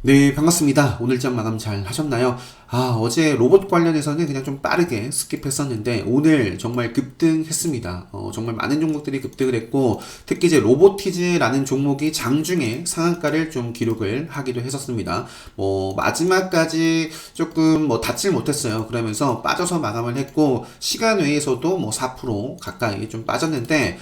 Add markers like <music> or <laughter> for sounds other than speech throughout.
네, 반갑습니다. 오늘 장 마감 잘 하셨나요? 아, 어제 로봇 관련해서는 그냥 좀 빠르게 스킵했었는데, 오늘 정말 급등했습니다. 어, 정말 많은 종목들이 급등을 했고, 특히 이제 로보티즈라는 종목이 장중에 상한가를 좀 기록을 하기도 했었습니다. 뭐, 마지막까지 조금 뭐 닿질 못했어요. 그러면서 빠져서 마감을 했고, 시간 외에서도 뭐 4% 가까이 좀 빠졌는데,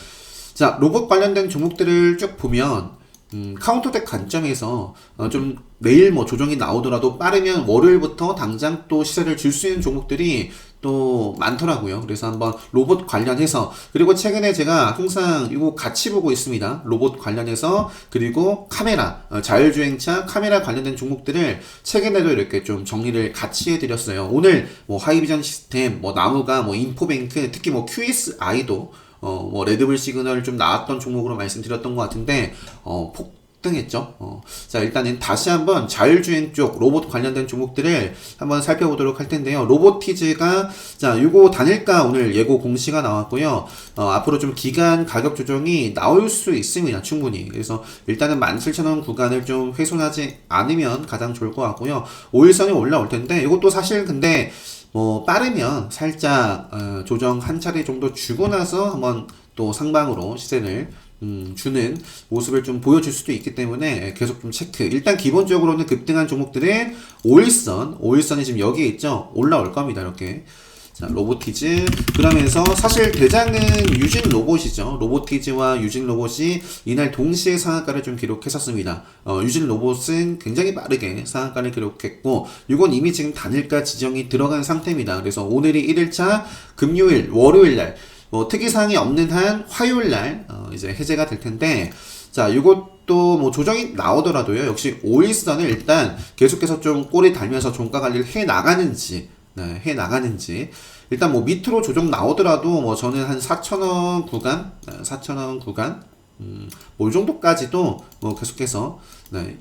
자, 로봇 관련된 종목들을 쭉 보면, 음, 카운터덱 관점에서 어, 좀 내일 뭐 조정이 나오더라도 빠르면 월요일부터 당장 또 시세를 줄 수 있는 종목들이 또 많더라고요. 그래서 한번 로봇 관련해서 그리고 최근에 제가 항상 이거 같이 보고 있습니다. 로봇 관련해서 그리고 카메라 어, 자율주행차 카메라 관련된 종목들을 최근에도 이렇게 좀 정리를 같이 해드렸어요. 오늘 뭐 하이비전 시스템, 뭐 나무가, 뭐 인포뱅크, 특히 뭐 QSI도 어, 뭐, 레드불 시그널 좀 나왔던 종목으로 말씀드렸던 것 같은데, 어, 폭등했죠. 어, 자, 일단은 다시 한번 자율주행 쪽 로봇 관련된 종목들을 한번 살펴보도록 할 텐데요. 로보티즈가, 자, 요거 단일가 오늘 예고 공시가 나왔고요. 어, 앞으로 좀 기간 가격 조정이 나올 수 있습니다. 충분히. 그래서 일단은 17,000원 구간을 좀 훼손하지 않으면 가장 좋을 것 같고요. 5일선이 올라올 텐데, 이것도 사실 근데, 뭐 빠르면 살짝 어, 조정 한 차례 정도 주고 나서 한번 또 상방으로 시세를 음, 주는 모습을 좀 보여줄 수도 있기 때문에 계속 좀 체크. 일단 기본적으로는 급등한 종목들의 5일선, 5일선이 지금 여기에 있죠. 올라올 겁니다. 이렇게. 자, 로보티즈. 그러면서 사실 대장은 유진 로봇이죠. 로보티즈와 유진 로봇이 이날 동시에 상한가를 좀 기록했었습니다. 어, 유진 로봇은 굉장히 빠르게 상한가를 기록했고, 이건 이미 지금 단일가 지정이 들어간 상태입니다. 그래서 오늘이 1일차 금요일, 월요일 날, 뭐 특이사항이 없는 한 화요일 날, 어, 이제 해제가 될 텐데, 자, 이것도 뭐 조정이 나오더라도요. 역시 5일선을 일단 계속해서 좀 꼬리 달면서 종가 관리를 해 나가는지, 네, 해 나가는지. 일단 뭐 밑으로 조정 나오더라도 뭐 저는 한 4,000원 구간, 네, 4,000원 구간, 음, 뭐 이 정도까지도 뭐 계속해서, 네,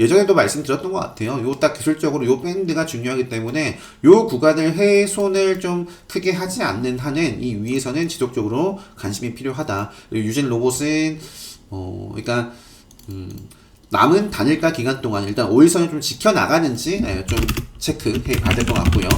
예전에도 말씀드렸던 것 같아요. 요 딱 기술적으로 요 밴드가 중요하기 때문에 요 구간을 훼손을 좀 크게 하지 않는 한은 이 위에서는 지속적으로 관심이 필요하다. 유진 로봇은 어, 그러니까 음, 남은 단일가 기간 동안 일단 5일선을 좀 지켜나가는지 예, 좀 체크해 봐야 될 것 같고요.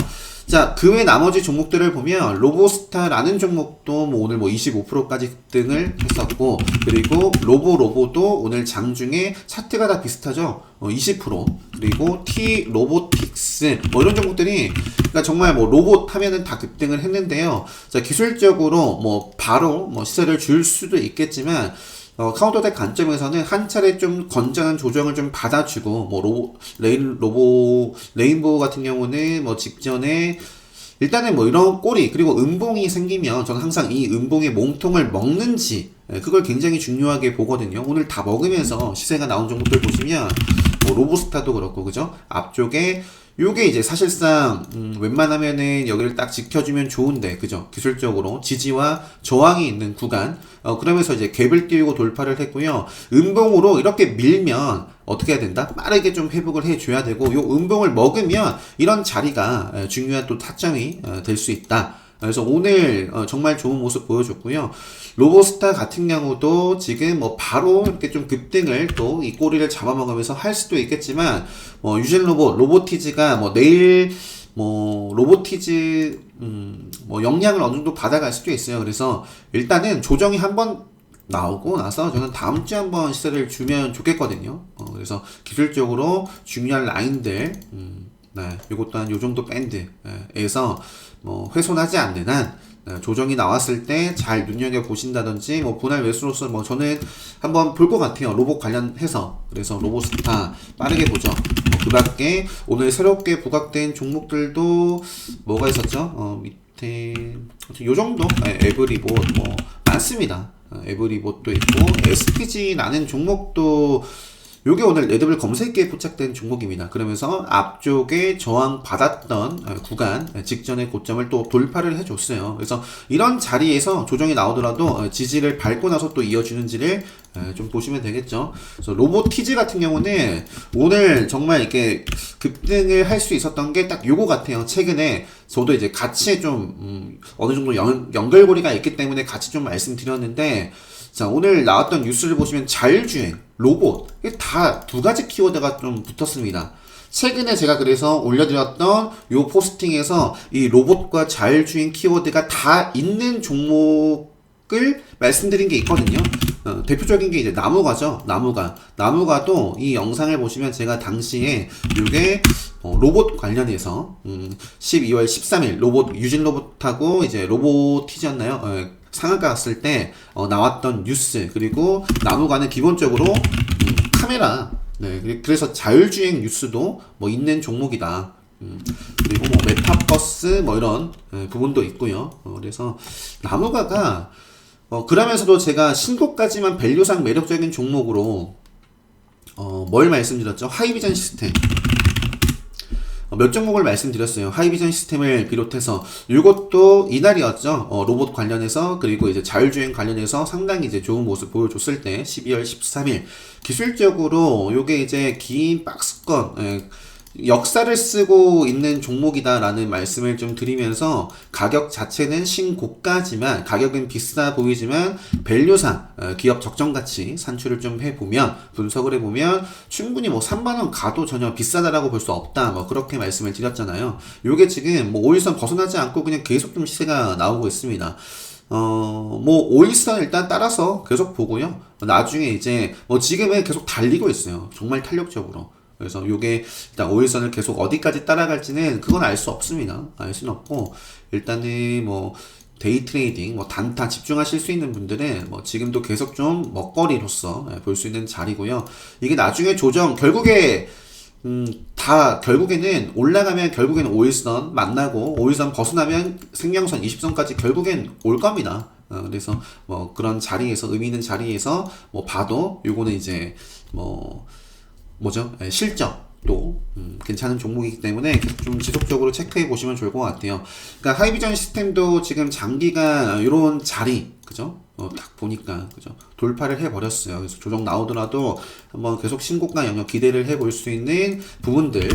자, 그 외 나머지 종목들을 보면 로보스타라는 종목도 뭐 오늘 뭐 25%까지 급등을 했었고 그리고 로보 로보도 오늘 장중에 차트가 다 비슷하죠. 어, 20% 그리고 T 로보틱스 뭐 이런 종목들이 그러니까 정말 뭐 로봇 하면은 다 급등을 했는데요. 자, 기술적으로 뭐 바로 뭐 시세를 줄 수도 있겠지만 어, 카운터덱 관점에서는 한 차례 좀 건전한 조정을 좀 받아주고, 뭐, 로보, 레인, 로보, 레인보우 같은 경우는 뭐 직전에 일단은 뭐 이런 꼬리, 그리고 음봉이 생기면 저는 항상 이 음봉의 몸통을 먹는지, 예, 그걸 굉장히 중요하게 보거든요. 오늘 다 먹으면서 시세가 나온 종목들 보시면, 뭐 로보스타도 그렇고, 그죠? 앞쪽에 요게 이제 사실상 음, 웬만하면은 여기를 딱 지켜주면 좋은데 그죠? 기술적으로 지지와 저항이 있는 구간. 어, 그러면서 이제 갭을 띄우고 돌파를 했고요. 음봉으로 이렇게 밀면 어떻게 해야 된다? 빠르게 좀 회복을 해줘야 되고 요 음봉을 먹으면 이런 자리가 에, 중요한 또 타점이 어, 될수 있다 그래서 오늘 어, 정말 좋은 모습 보여줬고요. 로보스타 같은 경우도 지금 뭐 바로 이렇게 좀 급등을 또 이 꼬리를 잡아먹으면서 할 수도 있겠지만 뭐 유진 로봇, 로보티즈가 뭐 내일 뭐 로보티즈 음 뭐 영향을 어느 정도 받아갈 수도 있어요. 그래서 일단은 조정이 한번 나오고 나서 저는 다음 주에 한번 시세를 주면 좋겠거든요. 어, 그래서 기술적으로 중요한 라인들 음, 네, 요것 또한 요 정도 밴드에서 뭐 훼손하지 않는 한 네, 조정이 나왔을 때 잘 눈여겨 보신다든지 뭐 분할 매수로서 뭐 저는 한번 볼 것 같아요. 로봇 관련해서. 그래서 로봇스타 빠르게 보죠. 뭐 그밖에 오늘 새롭게 부각된 종목들도 뭐가 있었죠? 어 밑에 요 정도? 네, 에브리봇 뭐 많습니다. 어, 에브리봇도 있고 SPG라는 종목도 요게 오늘 레드불 검색기에 포착된 종목입니다. 그러면서 앞쪽에 저항 받았던 어, 구간 어, 직전의 고점을 또 돌파를 해줬어요. 그래서 이런 자리에서 조정이 나오더라도 어, 지지를 밟고 나서 또 이어주는지를 좀 보시면 되겠죠. 그래서 로보티즈 같은 경우는 오늘 정말 이렇게 급등을 할 수 있었던 게 딱 요거 같아요. 최근에 저도 이제 같이 좀 음, 어느 정도 연, 연결고리가 있기 때문에 같이 좀 말씀드렸는데 자 오늘 나왔던 뉴스를 보시면 자율주행 로봇 다 두 가지 키워드가 좀 붙었습니다. 최근에 제가 그래서 올려드렸던 요 포스팅에서 이 로봇과 자율주행 키워드가 다 있는 종목을 말씀드린 게 있거든요. 어, 대표적인 게 이제 나무가죠. 나무가. 나무가도 이 영상을 보시면 제가 당시에 이게 어, 로봇 관련해서 음, 12월 13일 로봇 유진 로봇하고 이제 로봇이었나요? 어, 상한가 갔을 때 어, 나왔던 뉴스 그리고 나무가는 기본적으로 음, 카메라 네 그래서 자율주행 뉴스도 뭐 있는 종목이다. 음, 그리고 뭐 메타버스 뭐 이런 예, 부분도 있고요. 어, 그래서 나무가가 어, 그러면서도 제가 신고까지만 밸류상 매력적인 종목으로 어, 뭘 말씀드렸죠? 하이비전 시스템. 어, 몇 종목을 말씀드렸어요. 하이비전 시스템을 비롯해서 이것도 이날이었죠. 어, 로봇 관련해서 그리고 이제 자율주행 관련해서 상당히 이제 좋은 모습 보여줬을 때 12월 13일 기술적으로 요게 이제 긴 박스권 예, 역사를 쓰고 있는 종목이다라는 말씀을 좀 드리면서 가격 자체는 신고가지만 가격은 비싸 보이지만 밸류상 어, 기업 적정 가치 산출을 좀 해보면 분석을 해보면 충분히 뭐 3만 원 가도 전혀 비싸다라고 볼 수 없다 뭐 그렇게 말씀을 드렸잖아요. 요게 지금 뭐 5일선 벗어나지 않고 그냥 계속 좀 시세가 나오고 있습니다. 어, 뭐, 5일선 일단 따라서 계속 보고요. 나중에 이제, 뭐, 지금은 계속 달리고 있어요. 정말 탄력적으로. 그래서 요게 일단 5일선을 계속 어디까지 따라갈지는 그건 알 수 없습니다. 알 수는 없고, 일단은 뭐, 데이 트레이딩, 뭐, 단타 집중하실 수 있는 분들은 뭐, 지금도 계속 좀 먹거리로서 예, 볼수 있는 자리고요. 이게 나중에 조정, 결국에 음, 다 결국에는 올라가면 결국에는 5일선 만나고 5일선 벗어나면 생명선 20선까지 결국엔 올 겁니다. 어, 그래서 뭐 그런 자리에서 의미 있는 자리에서 뭐 봐도 요거는 이제 뭐 뭐죠? 예, 실적도 음, 괜찮은 종목이기 때문에 좀 지속적으로 체크해 보시면 좋을 것 같아요. 그러니까 하이비전 시스템도 지금 장기가 이런 자리, 그죠? 어, 딱 보니까 그죠? 돌파를 해 버렸어요. 그래서 조정 나오더라도 한번 계속 신고가 영역 기대를 해 볼 수 있는 부분들.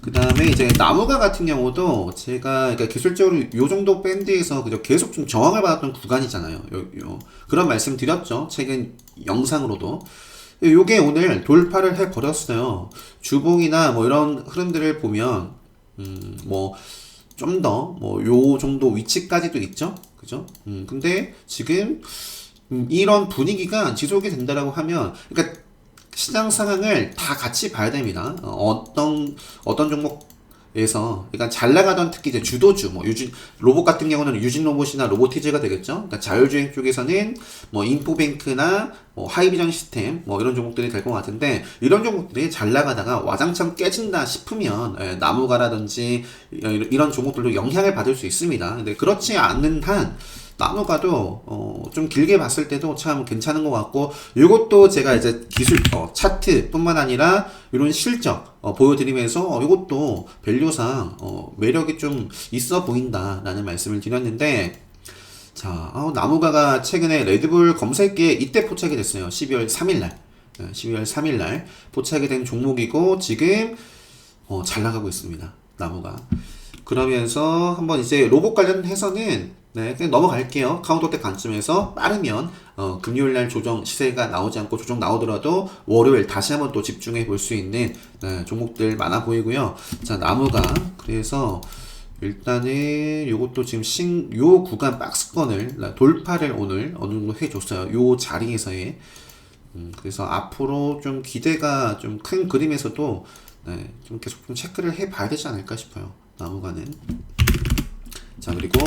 그 다음에 이제 나무가 같은 경우도 제가 그러니까 기술적으로 요 정도 밴드에서 그죠 계속 좀 저항을 받았던 구간이잖아요. 요, 요. 그런 말씀 드렸죠. 최근 영상으로도. 요게 오늘 돌파를 해 버렸어요. 주봉이나 뭐 이런 흐름들을 보면 음, 뭐 좀 더 뭐 요 정도 위치까지도 있죠. 그죠? 음, 근데 지금 음, 이런 분위기가 지속이 된다라고 하면 그러니까 시장 상황을 다 같이 봐야 됩니다. 어, 어떤 어떤 종목 에서 그러니까 잘 나가던 특히 이제 주도주 뭐 유진 로봇 같은 경우는 유진 로봇이나 로보티즈가 되겠죠. 그러니까 자율주행 쪽에서는 뭐 인포뱅크나 뭐 하이비전 시스템 뭐 이런 종목들이 될 것 같은데 이런 종목들이 잘 나가다가 와장창 깨진다 싶으면 예, 나무가라든지 이런 이런 종목들도 영향을 받을 수 있습니다. 근데 그렇지 않는 한 나무가도 어, 좀 길게 봤을 때도 참 괜찮은 것 같고 이것도 제가 이제 기술 어, 차트뿐만 아니라 이런 실적 어, 보여드리면서 어, 이것도 밸류상 어, 매력이 좀 있어 보인다라는 말씀을 드렸는데 자 어, 나무가가 최근에 레드불 검색기에 이때 포착이 됐어요. 12월 3일날. 12월 3일날 포착이 된 종목이고 지금 어, 잘 나가고 있습니다. 나무가. 그러면서 한번 이제 로봇 관련해서는 네, 그냥 넘어갈게요. 카운터 때 관점에서 빠르면 어, 금요일 날 조정 시세가 나오지 않고 조정 나오더라도 월요일 다시 한번 또 집중해 볼 수 있는 네, 종목들 많아 보이고요. 자, 나무가 그래서 일단은 요것도 지금 신, 요 구간 박스권을 돌파를 오늘 어느 정도 해줬어요. 요 자리에서의 음, 그래서 앞으로 좀 기대가 좀 큰 그림에서도 네, 좀 계속 좀 체크를 해 봐야 되지 않을까 싶어요. 나무가는. 자, 그리고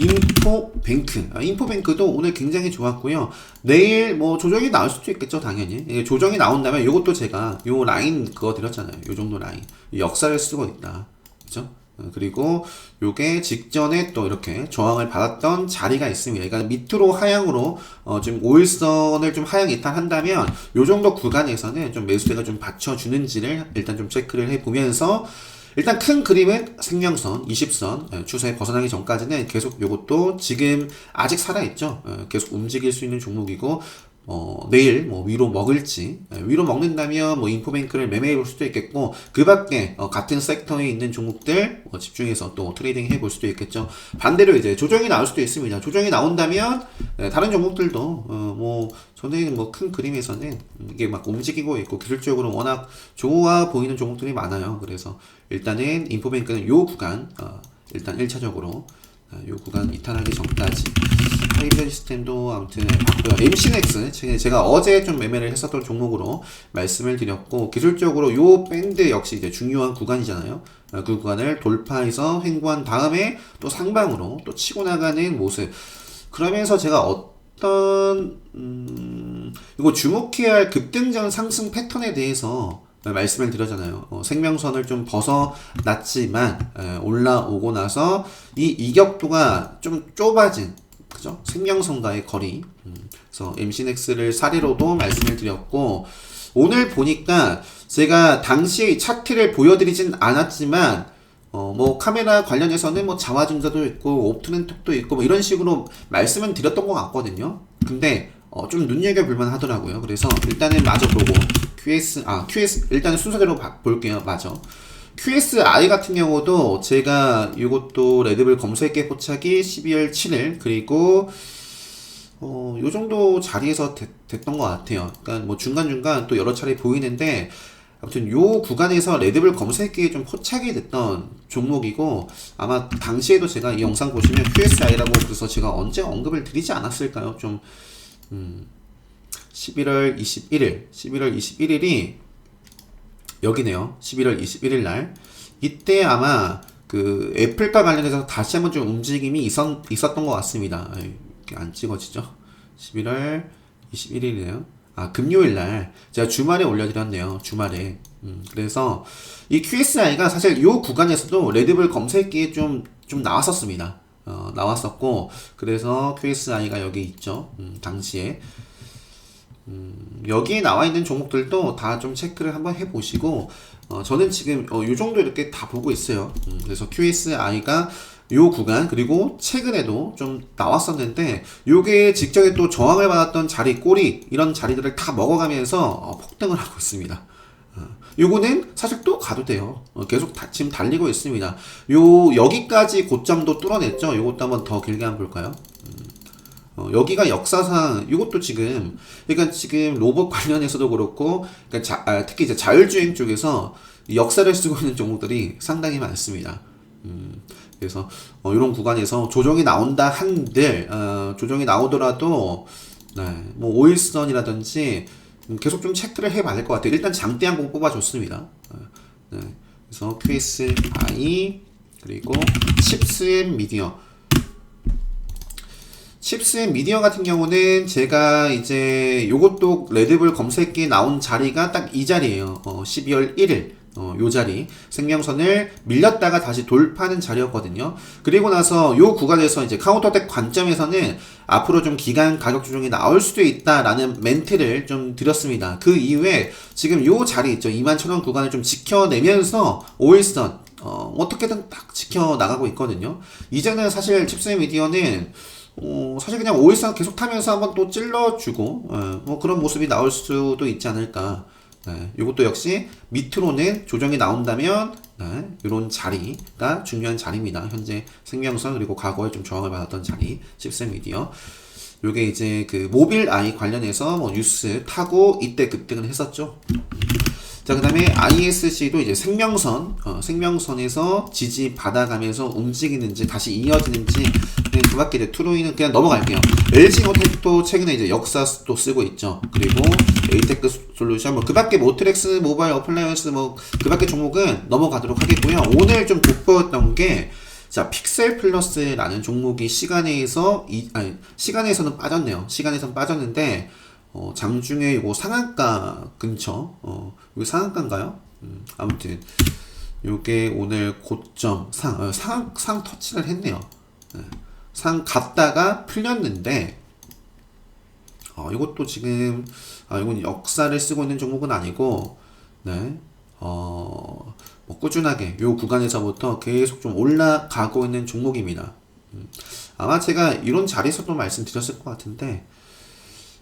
인포뱅크. 아, 인포뱅크도 오늘 굉장히 좋았고요. 내일 뭐 조정이 나올 수도 있겠죠, 당연히. 예, 조정이 나온다면 요것도 제가 요 라인 그거 드렸잖아요. 요 정도 라인. 역사를 쓰고 있다. 그죠? 어, 그리고 요게 직전에 또 이렇게 저항을 받았던 자리가 있습니다. 그러니까 밑으로 하향으로 어, 좀 5일선을 좀 하향 이탈한다면 요 정도 구간에서는 좀 매수세가 좀 받쳐주는지를 일단 좀 체크를 해보면서 일단 큰 그림은 생명선, 20선 예, 추세에 벗어나기 전까지는 계속 요것도 지금 아직 살아있죠. 예, 계속 움직일 수 있는 종목이고 어, 내일 뭐 위로 먹을지 예, 위로 먹는다면 뭐 인포뱅크를 매매해 볼 수도 있겠고 그 밖에 어, 같은 섹터에 있는 종목들 어, 집중해서 또 트레이딩 해 볼 수도 있겠죠. 반대로 이제 조정이 나올 수도 있습니다. 조정이 나온다면 예, 다른 종목들도 어, 뭐 저는 뭐 큰 그림에서는 이게 막 움직이고 있고 기술적으로 워낙 좋아 보이는 종목들이 많아요. 그래서 일단은 인포뱅크는 요 구간 어, 일단 1차적으로 요 구간 이탈하기 전까지 하이브리드 시스템도 아무튼 봤고요. MC넥스 제가 어제 좀 매매를 했었던 종목으로 말씀을 드렸고 기술적으로 요 밴드 역시 이제 중요한 구간이잖아요. 어, 그 구간을 돌파해서 횡보한 다음에 또 상방으로 또 치고 나가는 모습. 그러면서 제가 어떤 음, 이거 주목해야 할 급등전 상승 패턴에 대해서 말씀을 드렸잖아요. 어, 생명선을 좀 벗어났지만 에, 올라오고 나서 이 이격도가 좀 좁아진 그죠? 생명선과의 거리. 음, 그래서 MC넥스를 사례로도 말씀을 드렸고 오늘 보니까 제가 당시 차트를 보여드리진 않았지만 어, 뭐, 카메라 관련해서는 뭐, 자화증자도 있고, 옵트렌톡도 있고, 뭐, 이런 식으로 말씀은 드렸던 것 같거든요. 근데, 어, 좀 눈여겨볼만 하더라고요. 그래서, 일단은 마저 보고, QS, 아, QS, 일단은 순서대로 봐, 볼게요. 맞아. QSI 같은 경우도 제가 이것도 레드불 검색계 포착이 12월 7일 그리고 어, 요 정도 자리에서 됐, 됐던 것 같아요. 그러니까 뭐 중간중간 또 여러 차례 보이는데 아무튼 요 구간에서 레드불 검색기에 좀 포착이 됐던 종목이고 아마 당시에도 제가 이 영상 보시면 QSI라고 그래서 제가 언제 언급을 드리지 않았을까요? 좀 음, 11월 21일 11월 21일이 여기네요. 11월 21일 날. 이때 아마 그 애플과 관련해서 다시 한번 좀 움직임이 있었, 있었던 것 같습니다. 이렇게 안 찍어지죠? 11월 21일이네요. 아, 금요일 날. 제가 주말에 올려드렸네요. 주말에. 음, 그래서 이 QSI가 사실 이 구간에서도 레드불 검색기에 좀, 좀 나왔었습니다. 어, 나왔었고, 그래서 QSI가 여기 있죠. 음, 당시에. 음, 여기에 나와 있는 종목들도 다 좀 체크를 한번 해보시고 어, 저는 지금 어, 요 정도 이렇게 다 보고 있어요. 음, 그래서 QSI가 요 구간 그리고 최근에도 좀 나왔었는데 요게 직전에 또 저항을 받았던 자리 꼬리 이런 자리들을 다 먹어가면서 어, 폭등을 하고 있습니다. 어, 요거는 사실 또 가도 돼요. 어, 계속 다, 지금 달리고 있습니다. 요 여기까지 고점도 뚫어냈죠. 요것도 한번 더 길게 한번 볼까요? 어, 여기가 역사상 이것도 지금 그러니까 지금 로봇 관련해서도 그렇고 그러니까 자, 아, 특히 이제 자율주행 쪽에서 역사를 쓰고 있는 종목들이 상당히 많습니다. 음, 그래서 어, 이런 구간에서 조정이 나온다 한들 어, 조정이 나오더라도 네, 뭐 오일선이라든지 음, 계속 좀 체크를 해봐야 될 것 같아요. 일단 장대 항공 뽑아줬습니다. 어, 네, 그래서 QSI 그리고 칩스앤 미디어 칩스앤 미디어 같은 경우는 제가 이제 요것도 레드불 검색기에 나온 자리가 딱 이 자리예요. 어, 12월 1일. 어, 요 자리 생명선을 밀렸다가 다시 돌파하는 자리였거든요. 그리고 나서 요 구간에서 이제 카운터텍 관점에서는 앞으로 좀 기간 가격 조정이 나올 수도 있다라는 멘트를 좀 드렸습니다. 그 이후에 지금 요 자리 있죠. 2만 천원 구간을 좀 지켜내면서 오일선 어, 어떻게든 딱 지켜 나가고 있거든요. 이제는 사실 칩스앤 미디어는 어, 사실 그냥 오일상 계속 타면서 한번 또 찔러주고, 예, 뭐 그런 모습이 나올 수도 있지 않을까. 예, 이것도 역시 밑으로는 조정이 나온다면, 예, 이런 자리가 중요한 자리입니다. 현재 생명선 그리고 과거에 좀 저항을 받았던 자리, 칩셋 미디어. 요게 이제 그 모빌 아이 관련해서 뭐 뉴스 타고 이때 급등을 했었죠. 자, 그 다음에 ISC도 이제 생명선, 어, 생명선에서 지지 받아가면서 움직이는지 다시 이어지는지 그 밖에 이제 트루이는 그냥 넘어갈게요. LG 모텍도 최근에 이제 역사도 쓰고 있죠. 그리고 에이테크 솔루션, 뭐 그 밖에 모트렉스 모바일 어플라이언스 뭐 그 밖에 종목은 넘어가도록 하겠고요. 오늘 좀 돋보였던 게 자, 픽셀 플러스라는 종목이 시간에서 이 아니 시간에서는 빠졌네요. 시간에서는 빠졌는데 어, 장중에 이거 상한가 근처, 어, 이거 상한가인가요? 음, 아무튼, 요게 오늘 고점, 상, 어, 상, 상 터치를 했네요. 네. 상 갔다가 풀렸는데, 어, 이것도 지금, 아, 이건 역사를 쓰고 있는 종목은 아니고, 네, 어, 뭐 꾸준하게 요 구간에서부터 계속 좀 올라가고 있는 종목입니다. 음, 아마 제가 이런 자리에서도 말씀드렸을 것 같은데,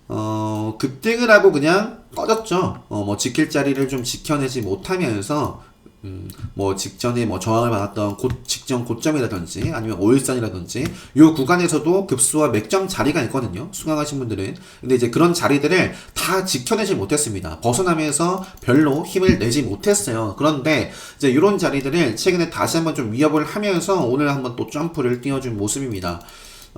어, 급등을 하고 그냥 꺼졌죠. 어, 뭐 지킬 자리를 좀 지켜내지 못하면서 음, 뭐 직전에 뭐 저항을 받았던 고, 직전 고점이라든지 아니면 5일선이라든지 요 구간에서도 급수와 맥점 자리가 있거든요. 수강하신 분들은. 근데 이제 그런 자리들을 다 지켜내지 못했습니다. 벗어나면서 별로 힘을 내지 못했어요. 그런데 이제 이런 자리들을 최근에 다시 한번 좀 위협을 하면서 오늘 한번 또 점프를 띄워준 모습입니다.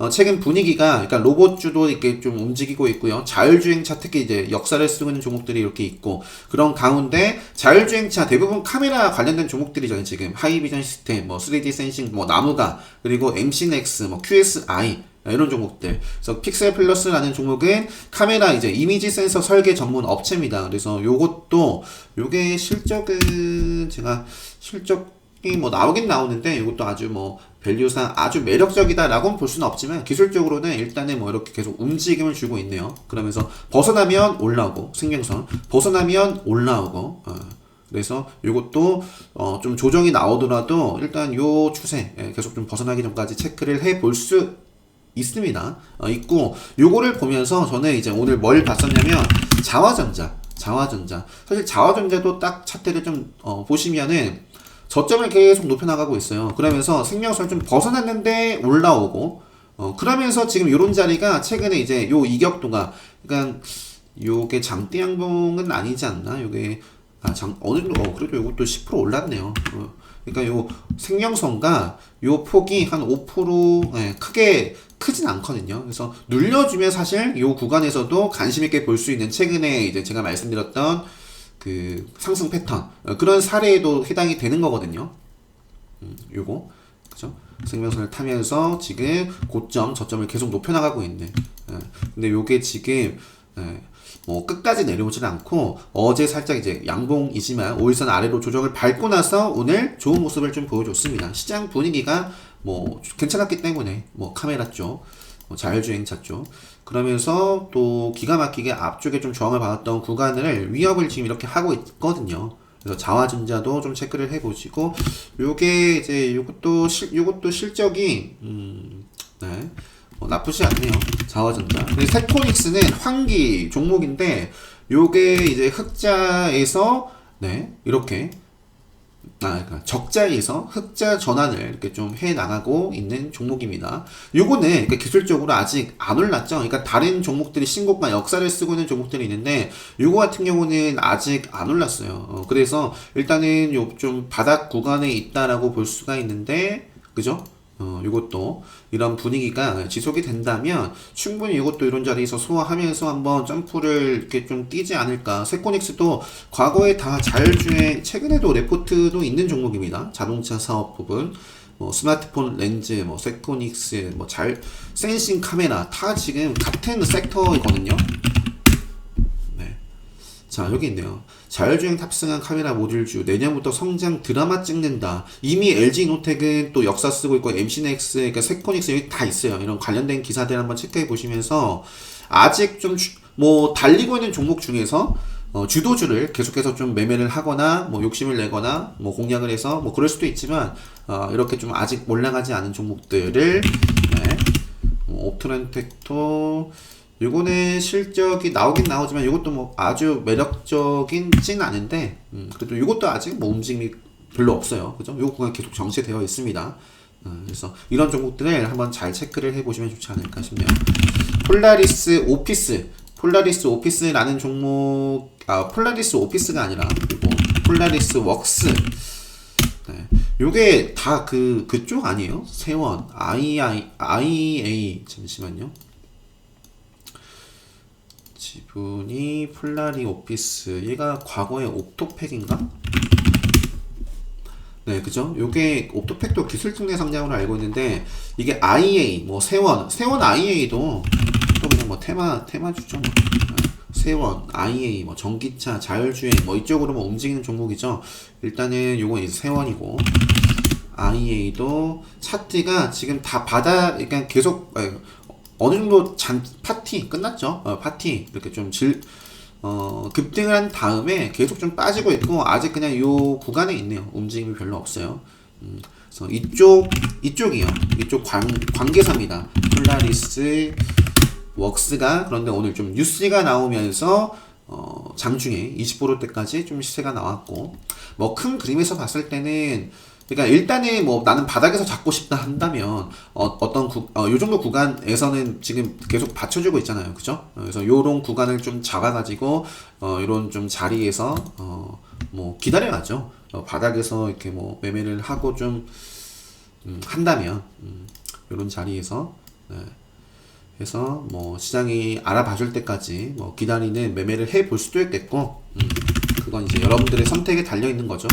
어, 최근 분위기가 그러니까 로봇주도 이렇게 좀 움직이고 있고요. 자율주행차 특히 이제 역사를 쓰고 있는 종목들이 이렇게 있고 그런 가운데 자율주행차 대부분 카메라 관련된 종목들이죠. 지금 하이비전 시스템, 뭐 3D 센싱, 뭐 나무가 그리고 MC넥스, 뭐 QSI 이런 종목들. 그래서 픽셀 플러스라는 종목은 카메라 이제 이미지 센서 설계 전문 업체입니다. 그래서 요것도 요게 실적은 제가 실적이 뭐 나오긴 나오는데 이것도 아주 뭐 밸류상 아주 매력적이다라고는 볼 수는 없지만 기술적으로는 일단은 뭐 이렇게 계속 움직임을 주고 있네요. 그러면서 벗어나면 올라오고 생명선 벗어나면 올라오고 어. 그래서 이것도 어, 좀 조정이 나오더라도 일단 요 추세 예, 계속 좀 벗어나기 전까지 체크를 해 볼 수 있습니다. 어, 있고 요거를 보면서 저는 이제 오늘 뭘 봤었냐면 자화전자, 자화전자. 사실 자화전자도 딱 차트를 좀 어, 보시면은 저점을 계속 높여나가고 있어요. 그러면서 생명선을 좀 벗어났는데 올라오고, 어, 그러면서 지금 요런 자리가 최근에 이제 요 이격도가, 그러니까 요게 장대 양봉은 아니지 않나? 요게, 아, 장, 어느 정도, 어, 그래도 요것도 10% 올랐네요. 어, 그러니까 요 생명선과 요 폭이 한 5% 예, 크게 크진 않거든요. 그래서 눌려주면 사실 요 구간에서도 관심 있게 볼 수 있는 최근에 이제 제가 말씀드렸던 그 상승 패턴 어, 그런 사례에도 해당이 되는 거거든요. 음, 요거 그죠? 생명선을 타면서 지금 고점 저점을 계속 높여나가고 있네. 예, 근데 요게 지금 예, 뭐 끝까지 내려오지는 않고 어제 살짝 이제 양봉이지만 5일선 아래로 조정을 밟고 나서 오늘 좋은 모습을 좀 보여줬습니다. 시장 분위기가 뭐 괜찮았기 때문에 뭐 카메라 쪽, 뭐 자율주행차 쪽 그러면서 또 기가 막히게 앞쪽에 좀 저항을 받았던 구간을 위협을 지금 이렇게 하고 있거든요. 그래서 자화전자도 좀 체크를 해보시고 요게 이제 요것도 실 요것도 실적이 음, 네. 뭐 나쁘지 않네요. 자화전자. 근데 세코닉스는 환기 종목인데 요게 이제 흑자에서 네 이렇게 아, 그러니까 적자에서 흑자 전환을 이렇게 좀 해 나가고 있는 종목입니다. 요거는 그러니까 기술적으로 아직 안 올랐죠. 그러니까 다른 종목들이 신고가 역사를 쓰고 있는 종목들이 있는데 요거 같은 경우는 아직 안 올랐어요. 어, 그래서 일단은 요 좀 바닥 구간에 있다라고 볼 수가 있는데 그죠? 어, 이것도 이런 분위기가 지속이 된다면 충분히 이것도 이런 자리에서 소화하면서 한번 점프를 이렇게 좀 뛰지 않을까. 세코닉스도 과거에 다 자율주행, 최근에도 레포트도 있는 종목입니다. 자동차 사업 부분. 뭐 스마트폰 렌즈, 뭐 세코닉스, 뭐 잘 센싱 카메라 다 지금 같은 섹터이거든요. 네. 자 여기 있네요. 자율주행 탑승한 카메라 모듈주 내년부터 성장 드라마 찍는다. 이미 LG 노텍은 또 역사 쓰고 있고 MC넥스, 그러니까 세코닉스 여기 다 있어요. 이런 관련된 기사들 한번 체크해 보시면서 아직 좀 뭐 달리고 있는 종목 중에서 어, 주도주를 계속해서 좀 매매를 하거나 뭐 욕심을 내거나 뭐 공략을 해서 뭐 그럴 수도 있지만 어, 이렇게 좀 아직 올라가지 않은 종목들을 네. 뭐 옵트렌텍도 요거는 실적이 나오긴 나오지만 이것도 뭐 아주 매력적인진 않은데 음, 그래도 이것도 아직 뭐 움직임이 별로 없어요. 그죠? 요 구간 계속 정체되어 있습니다. 어, 그래서 이런 종목들을 한번 잘 체크를 해보시면 좋지 않을까 싶네요. 폴라리스 오피스. 폴라리스 오피스라는 종목 아 폴라리스 오피스가 아니라 이거 폴라리스 웍스. 네. 요게 다 그 그쪽 아니에요? 세원 II IA 잠시만요 지분이 폴라리 오피스 얘가 과거에 옵토팩인가? 네, 그죠? 요게 옵토팩도 기술 특례 상장으로 알고 있는데 이게 IA 뭐 세원 세원 IA도 또 그냥 뭐 테마 테마 주죠. 뭐. 네, 세원 IA 뭐 전기차 자율주행 뭐 이쪽으로 뭐 움직이는 종목이죠. 일단은 요건 이제 세원이고 IA도 차트가 지금 다 바닥 그러니까 계속 아니, 어느 정도 잔 파티 끝났죠. 어, 파티 이렇게 좀 질, 어, 급등을 한 다음에 계속 좀 빠지고 있고 아직 그냥 요 구간에 있네요. 움직임이 별로 없어요. 음, 그래서 이쪽 이쪽이요. 이쪽 관 관계사입니다. 폴라리스 웍스가 그런데 오늘 좀 뉴스가 나오면서 어, 장중에 20%대까지 좀 시세가 나왔고 뭐 큰 그림에서 봤을 때는 그러니까 일단은 뭐 나는 바닥에서 잡고 싶다 한다면 어, 어떤 구, 어, 요 정도 구간에서는 지금 계속 받쳐주고 있잖아요, 그죠? 어, 그래서 요런 구간을 좀 잡아가지고 어, 요런 좀 자리에서 어, 뭐 기다려야죠. 어, 바닥에서 이렇게 뭐 매매를 하고 좀 음, 한다면 음, 요런 자리에서 네. 해서 뭐 시장이 알아봐줄 때까지 뭐 기다리는 매매를 해 볼 수도 있겠고 음, 그건 이제 여러분들의 선택에 달려 있는 거죠.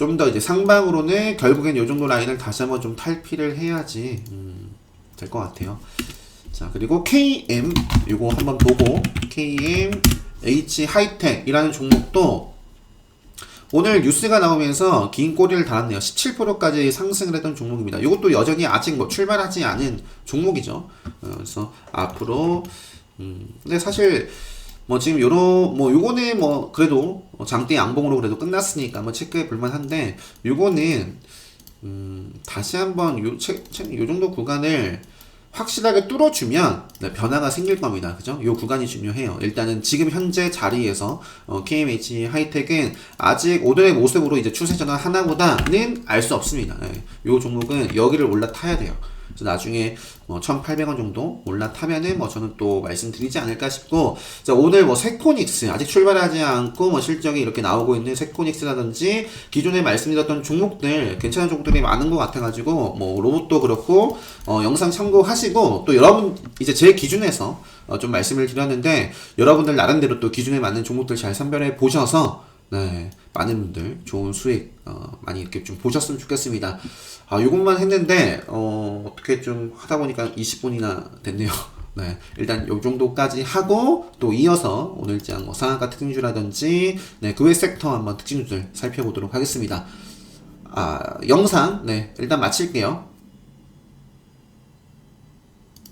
좀 더 이제 상방으로는 결국엔 요 정도 라인을 다시 한번 좀 탈피를 해야지 음, 될 것 같아요. 자 그리고 KM 요거 한번 보고 KM H 하이텍이라는 종목도 오늘 뉴스가 나오면서 긴 꼬리를 달았네요. 17%까지 상승을 했던 종목입니다. 이것도 여전히 아직 뭐 출발하지 않은 종목이죠. 어, 그래서 앞으로 음, 근데 사실 뭐 지금 요런 뭐 요거는 뭐 그래도 장대 양봉으로 그래도 끝났으니까 뭐 체크해 볼만 한데 요거는 음, 다시 한번 요, 체, 체, 요 정도 구간을 확실하게 뚫어주면 네, 변화가 생길 겁니다. 그죠? 요 구간이 중요해요. 일단은 지금 현재 자리에서 어, KMH 하이텍은 아직 오늘의 모습으로 이제 추세 전환 하나보다는 알 수 없습니다. 네. 요 종목은 여기를 올라타야 돼요. 그래서 나중에 뭐 1,800원 정도 올라타면은 뭐 저는 또 말씀드리지 않을까 싶고 자 오늘 뭐 세코닉스 아직 출발하지 않고 뭐 실적이 이렇게 나오고 있는 세코닉스라든지 기존에 말씀드렸던 종목들 괜찮은 종목들이 많은 것 같아가지고 뭐 로봇도 그렇고 어 영상 참고하시고 또 여러분 이제 제 기준에서 어, 좀 말씀을 드렸는데 여러분들 나름대로 또 기준에 맞는 종목들 잘 선별해 보셔서 네, 많은 분들 좋은 수익 어, 많이 이렇게 좀 보셨으면 좋겠습니다. 아, 요것만 했는데 어, 어떻게 좀 하다 보니까 20분이나 됐네요. <laughs> 네, 일단 요 정도까지 하고 또 이어서 오늘장 뭐 상한가 특징주라든지 네, 그 외 섹터 한번 특징주들 살펴보도록 하겠습니다. 아, 영상 네, 일단 마칠게요.